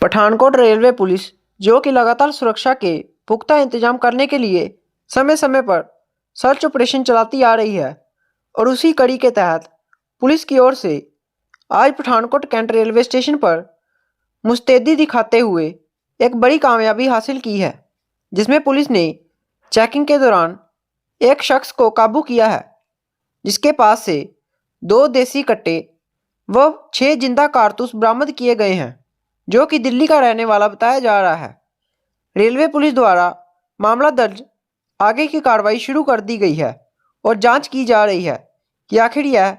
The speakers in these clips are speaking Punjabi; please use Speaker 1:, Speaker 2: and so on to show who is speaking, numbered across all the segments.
Speaker 1: पठानकोट रेलवे पुलिस, जो कि लगातार सुरक्षा के पुख्ता इंतज़ाम करने के लिए समय समय पर सर्च ऑपरेशन चलाती आ रही है, और उसी कड़ी के तहत पुलिस की ओर से आज पठानकोट कैंट रेलवे स्टेशन पर मुस्तैदी दिखाते हुए एक बड़ी कामयाबी हासिल की है, जिसमें पुलिस ने चेकिंग के दौरान एक शख्स को काबू किया है, जिसके पास से दो देसी कट्टे व छह ज़िंदा कारतूस बरामद किए गए हैं। जो कि दिल्ली का रहने वाला बताया जा रहा है। रेलवे पुलिस द्वारा मामला दर्ज, आगे की कार्रवाई शुरू कर दी गई है और जाँच की जा रही है कि आखिर यह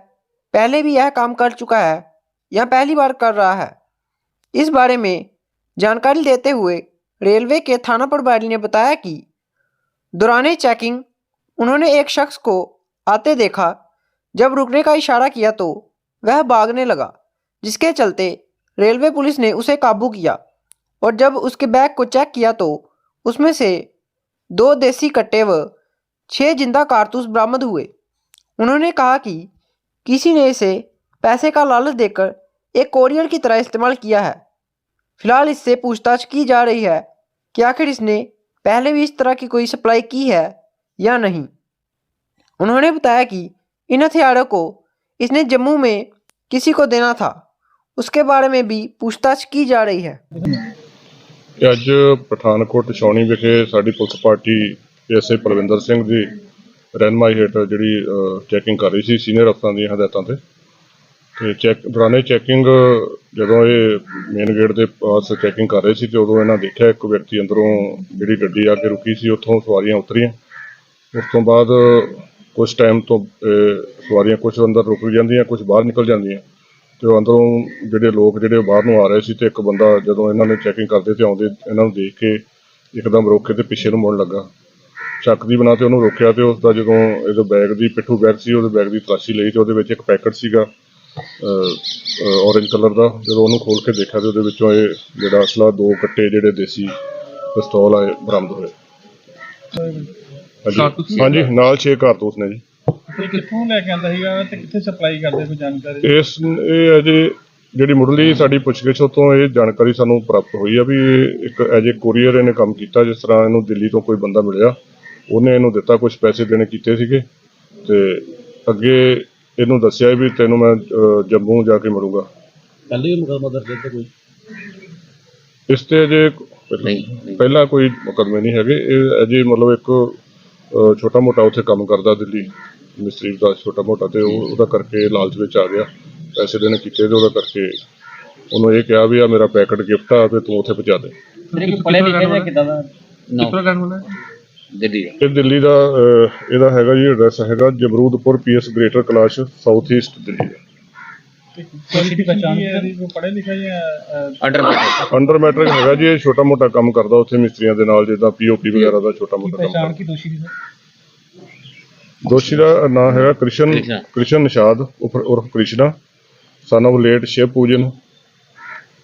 Speaker 1: पहले भी यह काम कर चुका है या पहली बार कर रहा है। इस बारे में जानकारी देते हुए रेलवे के थाना प्रभारी ने बताया कि दौरान चेकिंग उन्होंने एक शख्स को आते देखा, जब रुकने का इशारा किया तो वह भागने लगा, जिसके चलते रेलवे पुलिस ने उसे काबू किया और जब उसके बैग को चेक किया तो उसमें से दो देसी कट्टे व छह ज़िंदा कारतूस बरामद हुए। उन्होंने कहा कि किसी ने इसे पैसे का लालच देकर एक कोरियर की तरह इस्तेमाल किया है। फ़िलहाल इससे पूछताछ की जा रही है कि आखिर इसने पहले भी इस तरह की कोई सप्लाई की है या नहीं। उन्होंने बताया कि इन हथियारों को इसने जम्मू में किसी को देना था। उसके बारे में भी पूछताछ की जा रही है
Speaker 2: ਤੇ ਅੱਜ ਪਠਾਨਕੋਟ ਛਾਉਣੀ ਵਿਖੇ ਸਾਡੀ police party SA Parvinder Singh ਦੀ ਰਹਿਨਮਾਈ ਹੇਠ ਜਿਹੜੀ ਚੈਕਿੰਗ ਕਰ ਰਹੀ ਸੀ ਸੀਨੀਅਰ ਅਫਸਰਾਂ ਦੀਆਂ ਹਦਾਇਤਾਂ ਤੇ ਤੇ ਚੈੱਕ ਦੌਰਾਨੇ ਚੈਕਿੰਗ ਜਦੋਂ ਇਹ ਮੇਨ ਗੇਟ ਦੇ ਪਾਸ ਚੈਕਿੰਗ ਕਰ ਰਹੇ ਸੀ ਤੇ ਉਦੋਂ ਇਹਨਾਂ ਦੇਖਿਆ ਇੱਕ ਵਿਅਕਤੀ ਅੰਦਰੋਂ ਜਿਹੜੀ ਗੱਡੀ ਆ ਕੇ ਰੁਕੀ ਸੀ ਉੱਥੋਂ ਸਵਾਰੀਆਂ ਉਤਰੀਆਂ ਉਸ ਤੋਂ ਬਾਅਦ ਕੁਝ ਟਾਈਮ ਤੋਂ ਅਹ, ਸਵਾਰੀਆਂ ਕੁਝ ਅੰਦਰ ਰੁਕ ਜਾਂਦੀਆਂ ਕੁਝ ਬਾਹਰ ਨਿਕਲ ਜਾਂਦੀਆਂ ਤੇ ਉਹ ਅੰਦਰੋਂ ਜਿਹੜੇ ਲੋਕ ਜਿਹੜੇ ਬਾਹਰ ਨੂੰ ਆ ਰਹੇ ਸੀ ਤੇ ਇੱਕ ਬੰਦਾ ਜਦੋਂ ਇਹਨਾਂ ਨੇ ਚੈਕਿੰਗ ਕਰਦੇ ਤੇ ਆਉਂਦੇ ਇਹਨਾਂ ਨੂੰ ਦੇਖ ਕੇ ਇੱਕਦਮ ਰੋਕ ਕੇ ਤੇ ਪਿੱਛੇ ਨੂੰ ਮੁੜਨ ਲੱਗਾ। ਸ਼ੱਕ ਦੀ ਬਣਾ ਤੇ ਉਹਨੂੰ ਰੋਕਿਆ ਤੇ ਉਸ ਦਾ ਜਦੋਂ ਇਹਦੇ ਬੈਗ ਦੀ ਪਿੱਠੂ ਬੈਗ ਸੀ ਉਹਦੇ ਬੈਗ ਦੀ ਤਲਾਸ਼ੀ ਲਈ ਤੇ ਉਹਦੇ ਵਿੱਚ ਇੱਕ ਪੈਕਟ ਸੀਗਾ ਔਰੇਂਜ ਕਲਰ ਦਾ। ਜਦੋਂ ਉਹਨੂੰ ਖੋਲ ਕੇ ਦੇਖਿਆ ਤੇ ਉਹਦੇ ਵਿੱਚੋਂ ਇਹ ਜਿਹੜਾ ਅਸਲਾ ਦੋ ਕੱਟੇ ਜਿਹੜੇ ਦੇਸੀ ਪਿਸਤੌਲ ਆਏ ਬਰਾਮਦ ਹੋਏ। ਹਾਂਜੀ। ਹਾਂਜੀ। ਨਾਲ 6 ਕਾਰਤੂਸ ਨੇ ਜੀ।
Speaker 3: ਤੇ ਕਿੱਥੋਂ ਲੈ ਕੇ ਆਂਦਾ ਸੀਗਾ ਤੇ ਕਿੱਥੇ ਸਪਲਾਈ ਕਰਦੇ ਕੋਈ ਜਾਣਕਾਰੀ?
Speaker 2: ਇਸ ਇਹ ਅਜੇ ਜਿਹੜੀ ਮੁੱਢਲੀ ਸਾਡੀ ਪੁੱਛਗਿੱਛ ਤੋਂ ਇਹ ਜਾਣਕਾਰੀ ਸਾਨੂੰ ਪ੍ਰਾਪਤ ਹੋਈ ਆ ਵੀ ਇਹ ਇੱਕ ਐਜੇ ਕੋਰੀਅਰ ਇਹਨੇ ਕੰਮ ਕੀਤਾ ਜਿਸ ਤਰ੍ਹਾਂ ਇਹਨੂੰ ਦਿੱਲੀ ਤੋਂ ਕੋਈ ਬੰਦਾ ਮਿਲਿਆ। ਉਹਨੇ ਇਹਨੂੰ ਦਿੱਤਾ ਕੁਝ ਪੈਸੇ ਦੇਣੇ ਕੀਤੇ ਸੀਗੇ। ਤੇ ਅੱਗੇ ਇਹਨੂੰ ਦੱਸਿਆ ਵੀ ਤੈਨੂੰ ਮੈਂ ਅਹ, ਜੰਮੂ ਜਾ ਕੇ ਮਿਲੂੰਗਾ।
Speaker 4: ਪਹਿਲੇ ਮੁਕਦਮਾ ਦਰਜ ਹੈ ਤੇ ਕੋਈ?
Speaker 2: ਇਸ ਤੇ ਅਜੇ ਪਹਿਲਾਂ ਕੋਈ ਮੁਕੱਦਮੇ ਨਹੀਂ ਹੈਗੇ। ਇਹ ਅਜੇ ਮਤਲਬ ਇੱਕ ਛੋਟਾ ਮੋਟਾ ਉੱਥੇ ਕੰਮ ਕਰਦਾ ਦਿੱਲੀ। ਮਿਸਤਰੀ ਦਾ ਛੋਟਾ ਮੋਟਾ ਤੇ ਉਹ ਉਹਦਾ ਕਰਕੇ ਲਾਲਚ ਵਿੱਚ ਆ ਗਿਆ। ਪੈਸੇ ਦੇਣੇ ਕੀਤੇ ਤੇ ਉਹਦਾ ਕਰਕੇ ਉਹਨੂੰ ਇਹ ਕਿਹਾ ਵੀ ਆ ਮੇਰਾ ਪੈਕਟ ਗਿਫਟ ਆ ਤੇ ਤੂੰ ਉੱਥੇ ਪਹੁੰਚਾ ਦੇ।
Speaker 3: ਜਿਹੜੇ ਕੋਈ ਪੜ੍ਹੇ ਲਿਖੇ ਜਾਂ ਕਿਦਾਂ ਦਾ?
Speaker 4: ਨੋ ਦਿੱਲੀ
Speaker 2: ਇਹ ਦਿੱਲੀ ਦਾ ਅਹ, ਇਹਦਾ ਹੈਗਾ ਜੀ ਐਡਰੈਸ ਹੈਗਾ Jamrudpur PS greater Kailash south east Delhi ਦਾ
Speaker 3: ਕਿਸੇ ਦੀ ਪਛਾਣ ਕੋਈ ਲਿਖੇ ਜਾਂ ਅਹ,
Speaker 4: ਅੰਡਰ ਮੈਟਰ
Speaker 2: ਅੰਡਰ ਮੈਟ੍ਰਿਕ ਹੈਗਾ ਜੀ ਇਹ ਛੋਟਾ ਮੋਟਾ ਕੰਮ ਕਰਦਾ ਉੱਥੇ ਮਿਸਤਰੀਆਂ ਦੇ ਨਾਲ ਜਿੱਦਾਂ ਪੀਓਪੀ ਵਗੈਰਾ ਦਾ ਛੋਟਾ ਮੋਟਾ ਕੰਮ
Speaker 3: ਪਛਾਣ
Speaker 2: ਕਰਦਾ।
Speaker 3: ਕੀ ਦੋਸ਼ੀ ਦੀ ਸਰ?
Speaker 2: ਦੋਸ਼ੀ ਦਾ ਨਾਮ ਹੈਗਾ ਕ੍ਰਿਸ਼ਨ
Speaker 4: ਕ੍ਰਿਸ਼ਨਾ।
Speaker 2: ਕ੍ਰਿਸ਼ਨ ਨਿਸ਼ਾਦ ਉਰਫ ਉਰਫ Krishna son of late Shiv Pujan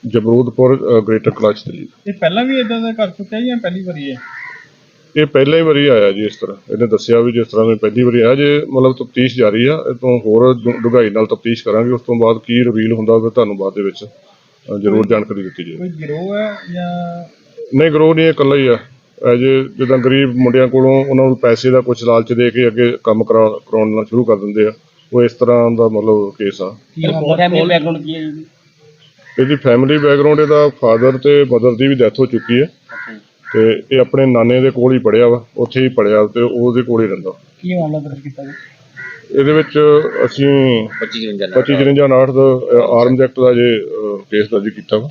Speaker 2: Jamrudpur greater Kailash Delhi
Speaker 3: ਇਹ ਪਹਿਲਾਂ ਵੀ ਇਦਾਂ ਦਾ ਕਰ ਚੁੱਕਿਆ ਜਾਂ ਪਹਿਲੀ ਵਾਰੀ ਹੈ
Speaker 2: ਇਹ ਪਹਿਲਾਂ ਹੀ ਵਾਰੀ ਆਇਆ ਜੀ ਇਸ ਤਰ੍ਹਾਂ। ਇਹਨੇ ਦੱਸਿਆ ਵੀ ਜਿਸ ਤਰ੍ਹਾਂ ਮੈਂ ਪਹਿਲੀ ਵਾਰੀ ਆਇਆ ਜੇ ਮਤਲਬ ਤਫਤੀਸ਼ ਜਾਰੀ ਆ ਇਹ ਤੋਂ ਹੋਰ ਡੂੰ- ਡੂੰਘਾਈ ਨਾਲ ਤਫਤੀਸ਼ ਕਰਾਂਗੇ ਉਸ ਤੋਂ ਬਾਅਦ ਕੀ ਰਿਵੀਲ ਹੁੰਦਾ ਉਹ ਤੁਹਾਨੂੰ ਬਾਅਦ ਦੇ ਵਿੱਚ ਅ, ਜ਼ਰੂਰ ਜਾਣਕਾਰੀ ਦਿੱਤੀ ਜਾਏਗੀ।
Speaker 3: ਕੋਈ ਗਿਰੋਹ ਹੈ ਜਾਂ
Speaker 2: ਨਹੀਂ ਗਰੋ ਨਹੀਂ ਇਹ ਇਕੱਲਾ ਹੀ ਆ। ਅਜੇ ਜਿੱਦਾਂ ਗਰੀਬ ਮੁੰਡਿਆਂ ਕੋਲੋਂ ਉਹਨਾਂ ਨੂੰ ਪੈਸੇ ਦਾ ਕੁਝ ਲਾਲਚ ਦੇ ਕੇ ਅੱਗੇ ਕੰਮ ਕਰਾ ਕਰਾਉਣਾ ਸ਼ੁਰੂ ਕਰ ਦਿੰਦੇ ਆ ਉਹ ਇਸ ਤਰ੍ਹਾਂ ਦਾ ਮਤਲਬ ਕੇਸ ਆ।
Speaker 3: ਕੀ ਫੈਮਿਲੀ ਬੈਕਗ੍ਰਾਉਂਡ ਕੀ ਹੈ ਜੀ?
Speaker 2: ਇਹਦੀ ਫੈਮਿਲੀ ਬੈਕਗ੍ਰਾਉਂਡ ਇਹਦਾ ਫਾਦਰ ਤੇ ਮਦਰ ਦੀ ਵੀ ਡੈਥ ਹੋ ਚੁੱਕੀ ਹੈ। ਤੇ ਇਹ ਆਪਣੇ ਨਾਨੇ ਦੇ ਕੋਲ ਹੀ ਪੜਿਆ ਵਾ ਉੱਥੇ ਹੀ ਪੜਿਆ ਤੇ ਉਹਦੇ ਕੋਲ ਹੀ ਰਹਿੰਦਾ।
Speaker 3: ਕੀ ਮਾਮਲਾ ਦਰਜ ਕੀਤਾ ਜੀ?
Speaker 2: ਇਹਦੇ ਵਿੱਚ ਅਸੀਂ
Speaker 4: 25 ਜਨ
Speaker 2: 25 53 59 ਦਾ ਆਰਮਜ਼ ਐਕਟ ਦਾ ਜੇ ਕੇਸ ਦਰਜ ਕੀਤਾ ਵਾ।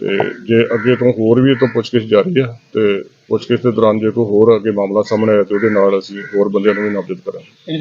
Speaker 2: ਤੇ ਜੇ ਅੱਗੇ ਤੋਂ ਹੋਰ ਵੀ ਇਹ ਤੋਂ ਪੁੱਛਗਿੱਛ ਜਾਰੀ ਆ, ਤੇ ਪੁੱਛਗਿੱਛ ਦੇ ਦੌਰਾਨ ਜੇ ਕੋਈ ਹੋਰ ਅੱਗੇ ਮਾਮਲਾ ਸਾਹਮਣੇ ਆਇਆ ਤੇ ਉਹਦੇ ਨਾਲ ਅਸੀਂ ਹੋਰ ਬੰਦਿਆਂ ਨੂੰ ਵੀ ਨਾਮਜ਼ਦ ਕਰਾਂਗੇ।